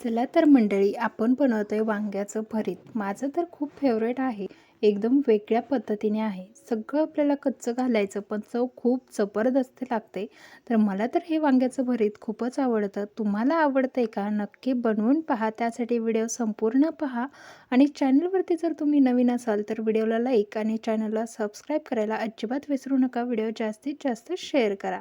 चला तर मंडळी आपण बनवतो आहे वांग्याचं भरीत. माझं तर खूप फेवरेट आहे. एकदम वेगळ्या पद्धतीने आहे. सगळं आपल्याला कच्चं घालायचं पण चव खूप जबरदस्त लागते. तर मला तर हे वांग्याचं भरीत खूपच आवडतं. तुम्हाला आवडतंय का? नक्की बनवून पहा. त्यासाठी व्हिडिओ संपूर्ण पहा. आणि चॅनलवरती जर तुम्ही नवीन असाल तर व्हिडिओला लाईक आणि चॅनलला सबस्क्राईब करायला अजिबात विसरू नका. व्हिडिओ जास्तीत जास्त शेअर करा.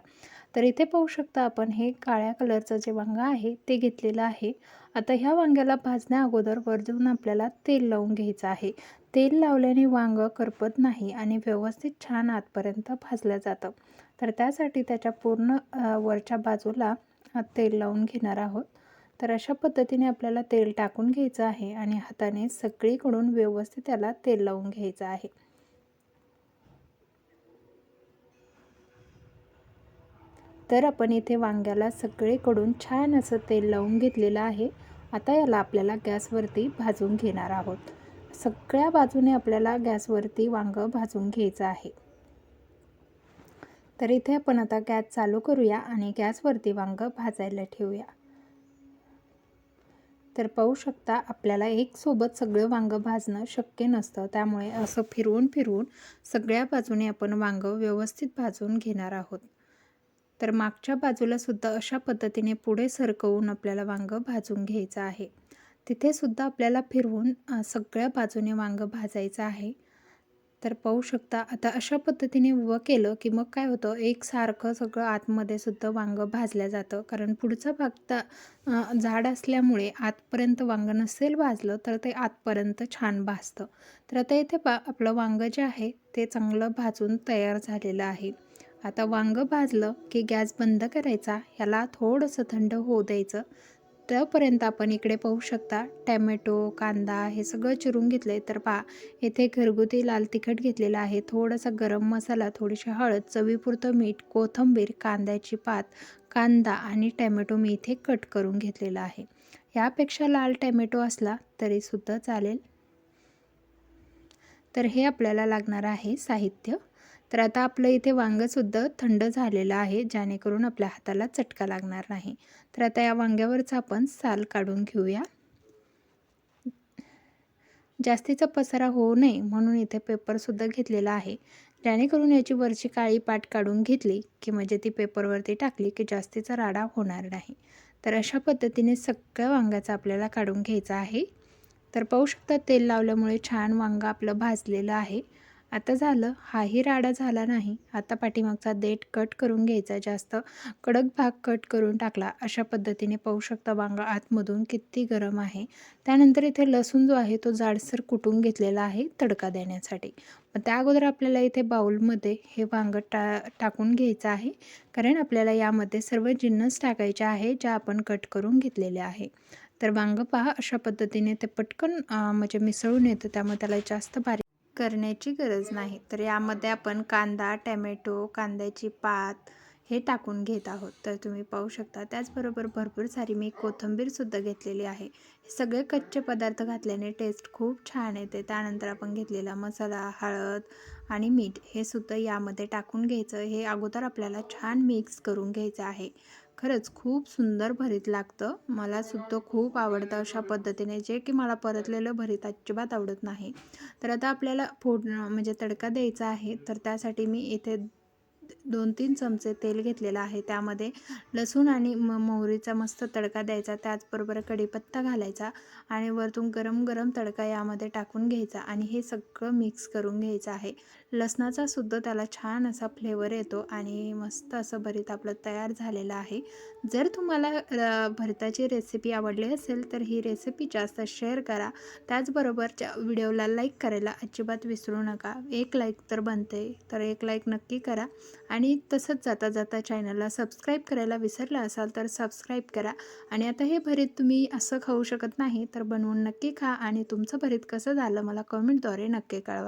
तर इथे पाहू शकता आपण हे काळ्या कलरचं जे वांगा आहे ते घेतलेलं आहे. आता ह्या वांग्याला भाजण्या अगोदर वरजून आपल्याला तेल लावून घ्यायचं आहे. तेल लावल्याने वांगं करपत नाही आणि व्यवस्थित छान आतपर्यंत भाजलं जातं. तर त्यासाठी त्याच्या पूर्ण वरच्या बाजूला तेल लावून घेणार आहोत. तर अशा पद्धतीने आपल्याला तेल टाकून घ्यायचं आहे आणि हाताने सगळीकडून व्यवस्थित त्याला तेल लावून घ्यायचं आहे. तर आपण इथे वांग्याला सगळीकडून छान असं तेल लावून घेतलेलं आहे. आता याला आपल्याला गॅसवरती भाजून घेणार आहोत. सगळ्या बाजूने आपल्याला गॅसवरती वांगं भाजून घ्यायचं आहे. तर इथे आपण आता गॅस चालू करूया आणि गॅसवरती वांगं भाजायला ठेवूया. तर पाहू शकता आपल्याला एक सोबत सगळं वांगं भाजणं शक्य नसतं. त्यामुळे असं फिरवून फिरवून सगळ्या बाजूने आपण वांगं व्यवस्थित भाजून घेणार आहोत. तर मागच्या बाजूला सुद्धा अशा पद्धतीने पुढे सरकवून आपल्याला वांगं भाजून घ्यायचं आहे. तिथे सुद्धा आपल्याला फिरवून सगळ्या बाजूने वांगं भाजायचं आहे. तर पाहू शकता आता अशा पद्धतीने व केलं की मग काय होतं एकसारखं सगळं आतमध्ये सुद्धा वांगं भाजल्या जातं. कारण पुढचा भाग तर झाड असल्यामुळे आतपर्यंत वांगं नसेल भाजलं तर ते आतपर्यंत छान भाजतं. तर आता इथे पा आपलं वांगं जे आहे ते चांगलं भाजून तयार झालेलं आहे. आता वांगं भाजलं की गॅस बंद करायचा ह्याला थोडंसं थंड होऊ द्यायचं. तोपर्यंत आपण इकडे पाहू शकता टॅमॅटो कांदा हे सगळं चिरून घेतले तर पहा येथे घरगुती लाल तिखट घेतलेलं आहे. थोडासा गरम मसाला थोडीशी हळद चवीपुरतं मीठ कोथंबीर कांद्याची पात कांदा आणि टॅमॅटो मी इथे कट करून घेतलेला आहे. यापेक्षा लाल टॅमॅटो असला तरीसुद्धा चालेल. तर हे आपल्याला लागणार आहे साहित्य. तर आता आपलं इथे वांगंसुद्धा थंड झालेलं आहे जेणेकरून आपल्या हाताला चटका लागणार नाही. तर आता या वांग्यावरचं आपण साल काढून घेऊया. जास्तीचा पसारा होऊ नये म्हणून इथे पेपरसुद्धा घेतलेला आहे. जेणेकरून याची वरची काळी पाट काढून घेतली की म्हणजे ती पेपरवरती टाकली की जास्तीचा राडा होणार नाही. तर अशा पद्धतीने सगळ्या वांग्याचा आपल्याला काढून घ्यायचा आहे. तर पाहू शकता तेल लावल्यामुळे छान वांगा आपलं भाजलेलं आहे. आता झालं. हाही राडा झाला नाही. आता पाठीमागचा देठ कट करून घ्यायचा. जास्त कडक भाग कट करून टाकला. अशा पद्धतीने पाहू शकता वांगा आतमधून किती गरम आहे. त्यानंतर इथे लसूण जो आहे तो जाडसर कुटून घेतलेला आहे तडका देण्यासाठी. मग त्या अगोदर आपल्याला इथे बाऊलमध्ये हे वांग टा टाकून घ्यायचं आहे. कारण आपल्याला यामध्ये सर्व जिन्नस टाकायचे आहे ज्या आपण कट करून घेतलेले आहे. तर वांग पहा अशा पद्धतीने ते पटकन म्हणजे मिसळून येतं. त्यामुळे त्याला जास्त बारीक करण्याची गरज नाही. तर यामध्ये आपण कांदा टॅमॅटो कांद्याची पात हे टाकून घेत आहोत. तर तुम्ही पाहू शकता त्याचबरोबर भरपूर सारी मी कोथिंबीरसुद्धा घेतलेली आहे. हे सगळे कच्चे पदार्थ घातल्याने टेस्ट खूप छान येते. त्यानंतर आपण घेतलेला मसाला हळद आणि मीठ हे सुद्धा यामध्ये टाकून घ्यायचं. हे अगोदर आपल्याला छान मिक्स करून घ्यायचं आहे. खरंच खूप सुंदर भरीत लागतं. मला सुद्धा खूप आवडतं अशा पद्धतीने जे की मला परतलेलं भरीत अजिबात आवडत नाही. तर आता आपल्याला फोड म्हणजे तडका द्यायचा आहे तर त्यासाठी मी इथे दोन तीन चमचे तेल घेतलेलं आहे. त्यामध्ये लसूण आणि म मोहरीचा मस्त तडका द्यायचा. त्याचबरोबर कढीपत्ता घालायचा आणि वरतून गरम गरम तडका यामध्ये टाकून घ्यायचा आणि हे सगळं मिक्स करून घ्यायचं आहे. लसणाचा सुद्धा त्याला छान असा फ्लेवर येतो आणि मस्त असं भरीत आपलं तयार झालेलं आहे. जर तुम्हाला भरताची रेसिपी आवडली असेल तर ही रेसिपी जास्त शेअर करा. त्याचबरोबर व्हिडिओला लाईक करायला अजिबात विसरू नका. एक लाईक तर बनते. तर एक लाईक नक्की करा. आणि तसंच जाता जाता चॅनलला सबस्क्राईब करायला विसरला असाल तर सबस्क्राईब करा. आणि आता हे भरीत तुम्ही असं खाऊ शकत नाही तर बनवून नक्की खा आणि तुमचं भरीत कसं झालं मला कमेंटद्वारे नक्की कळवा.